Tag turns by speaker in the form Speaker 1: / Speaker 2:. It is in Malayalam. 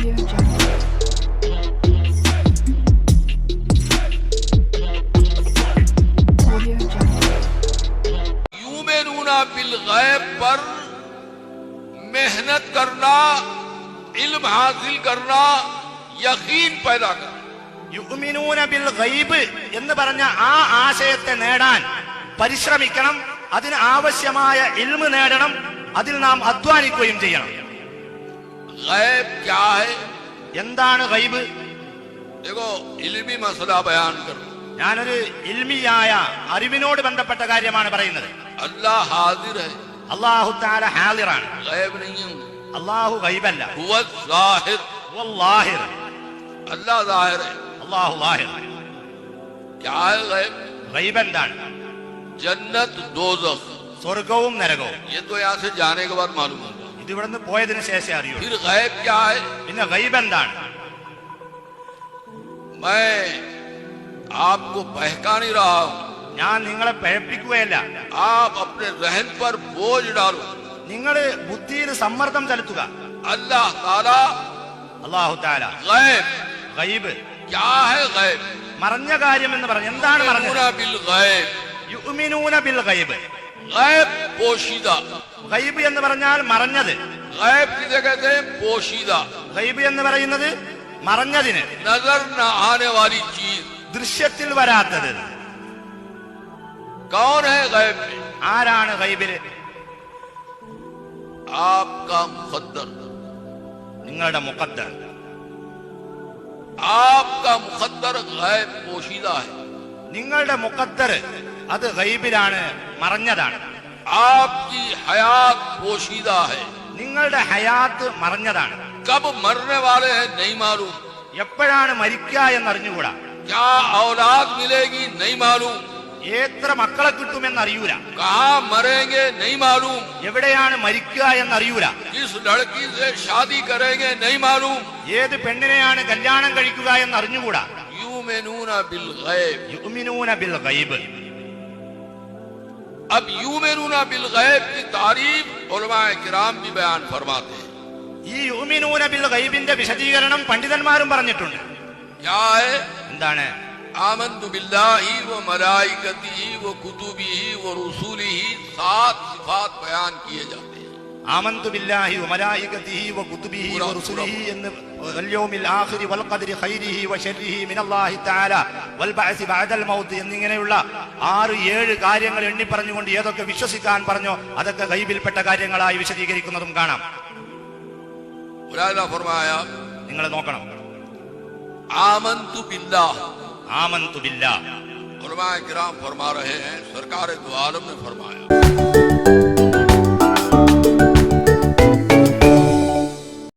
Speaker 1: Audio Jungle. Audio Jungle.
Speaker 2: यूमेनूना bill गैब पर मेहनत करना इल्म हासिल करना यकीन पैदा करना
Speaker 3: യുഅ്മിനൂന ബിൽ ഗൈബ് എന്ന് പറഞ്ഞ ആ ആശയത്തെ നേടാൻ പരിശ്രമിക്കണം അതിന് ആവശ്യമായ ഇൽമ് നേടണം അതിൽ നാം അധ്വാനിക്കുകയും ചെയ്യണം
Speaker 2: गैब क्या है
Speaker 3: എന്താണ് ഗൈബ്
Speaker 2: देखो इल्मी मसला बयान करो
Speaker 3: ഞാനൊരു ഇൽമിയായ അറിവിനോട് ബന്ധപ്പെട്ട കാര്യമാണ് പറയുന്നത്
Speaker 2: अल्लाह हाजिर है
Speaker 3: അള്ളാഹു താല ഹാലിറാണ്
Speaker 2: गैब नहीं है
Speaker 3: അള്ളാഹു ഗൈബല്ല
Speaker 2: हुवा जाहिर
Speaker 3: വല്ലാഹിർ
Speaker 2: अल्लाह जाहिर है
Speaker 3: അള്ളാഹു ലാഹിർ
Speaker 2: क्या है गैब
Speaker 3: ഗൈബ് എന്താണ്
Speaker 2: जन्नत दोजख
Speaker 3: സ്വർഗവും നരകവും
Speaker 2: ये तो यहाँ से जाने के बाद मालूम होगा
Speaker 3: ഇത് ഇവിടുന്ന് പോയതിനു ശേഷം അറിയൂ
Speaker 2: फिर गैब क्या है
Speaker 3: പിന്നെ ഗൈബ് എന്താണ്
Speaker 2: मैं आपको बहका नहीं रहा हूं
Speaker 3: ഞാൻ നിങ്ങളെ പഴപ്പിക്കുകയല്ല
Speaker 2: आप अपने रहन पर बोझ डालो
Speaker 3: നിങ്ങൾ ബുദ്ധിയിൽ സമ്മർദ്ദം ചെലുത്തുക
Speaker 2: अल्लाह ताला
Speaker 3: അള്ളാഹു താല
Speaker 2: गैब
Speaker 3: ഗൈബ്
Speaker 2: क्या है गैब
Speaker 3: മറഞ്ഞ കാര്യം എന്ന് പറഞ്ഞു എന്താണ് പറഞ്ഞത്
Speaker 2: यूमिनूना बिल गैब
Speaker 3: യുഅ്മിനൂന ബിൽ ഗൈബ് ഗൈബ് എന്ന് പറഞ്ഞാൽ മറഞ്ഞത്. ഗൈബ് എന്ന് പറയുന്നത് മറഞ്ഞതിന്. ദൃശ്യത്തിൽ വരാത്തത്. ആരാണ്
Speaker 2: ഗൈബിൽ
Speaker 3: നിങ്ങളുടെ മുഖദ്ദർ. നിങ്ങളുടെ മുഖദ്ദർ അത് ഗൈബിലാണ് മറഞ്ഞതാണ്.
Speaker 2: ആപ്കി ഹയാത് പോഷീദാ ഹൈ
Speaker 3: നിങ്ങളുടെ ഹയാത്ത് മറഞ്ഞതാണ്.
Speaker 2: കബ് മറനെ വാലേ നഹീ മാലൂം
Speaker 3: എപ്പോഴാണ് മരിക്കുക എന്നറിഞ്ഞുകൂടാ.
Speaker 2: ക്യാ ഔലാദ് മിലേഗി നഹീ മാലൂം
Speaker 3: എത്ര മക്കളെ കിട്ടുമെന്ന്
Speaker 2: അറിയൂല കാ മറേങ്കെ നഹീ മാലൂം
Speaker 3: എവിടെയാണ് മരിക്കുക എന്ന്
Speaker 2: അറിയൂല കിസ് ലഡ്കി സേ ഷാദി കരേങ്കെ നഹീ മാലൂം
Speaker 3: ഏത് പെണ്ണിനെയാണ് കല്യാണം കഴിക്കുക
Speaker 2: എന്ന് അറിഞ്ഞുകൂടാ യുമിനൂന ബിൽ ഗൈബ്।
Speaker 3: യുമിനൂന ബിൽ ഗൈബ്.
Speaker 2: अब यू में नूना बिल गैब की तारीफ उलमाए किराम भी बयान फरमाते हैं
Speaker 3: ഈ യുഅ്മിനൂന ബിൽ ഗൈബിന്റെ വിശദീകരണം പണ്ഡിതന്മാരും പറഞ്ഞിട്ടുണ്ട്
Speaker 2: क्या है
Speaker 3: എന്താണ്
Speaker 2: आमंद बिल्लाही व मलाइकती व कुतुबी व रसूली सात सिफात बयान किए जाते हैं
Speaker 3: ആമന്തു ബില്ലാഹി വമലായികതിഹി വകുതുബിഹി വറുസുലിഹി എന്ന് വൽയൗമിൽ ആഖിരി വൽഖദ്രി ഖൈരിഹി വശർരിഹി മിനല്ലാഹി തആല വൽബഅസി ബഅദൽ മൗത്ത് എന്നിങ്ങനെയുള്ള ആറ് ഏഴ് കാര്യങ്ങൾ എണ്ണി പറഞ്ഞുകൊണ്ട് ഏതൊക്കെ വിശ്വസിക്കാൻ പറഞ്ഞോ അതൊക്കെ ഗൈബിൽപ്പെട്ട കാര്യങ്ങളായി വിശദീകരിക്കുന്നതും കാണാം
Speaker 2: मुलायदा फरमाया
Speaker 3: നിങ്ങൾ നോക്കണം
Speaker 2: आमंतु बिल्लाह
Speaker 3: ആമന്തു ബില്ലാ
Speaker 2: उलमाए किराम फरमा रहे हैं सरकार दो आलम ने फरमाया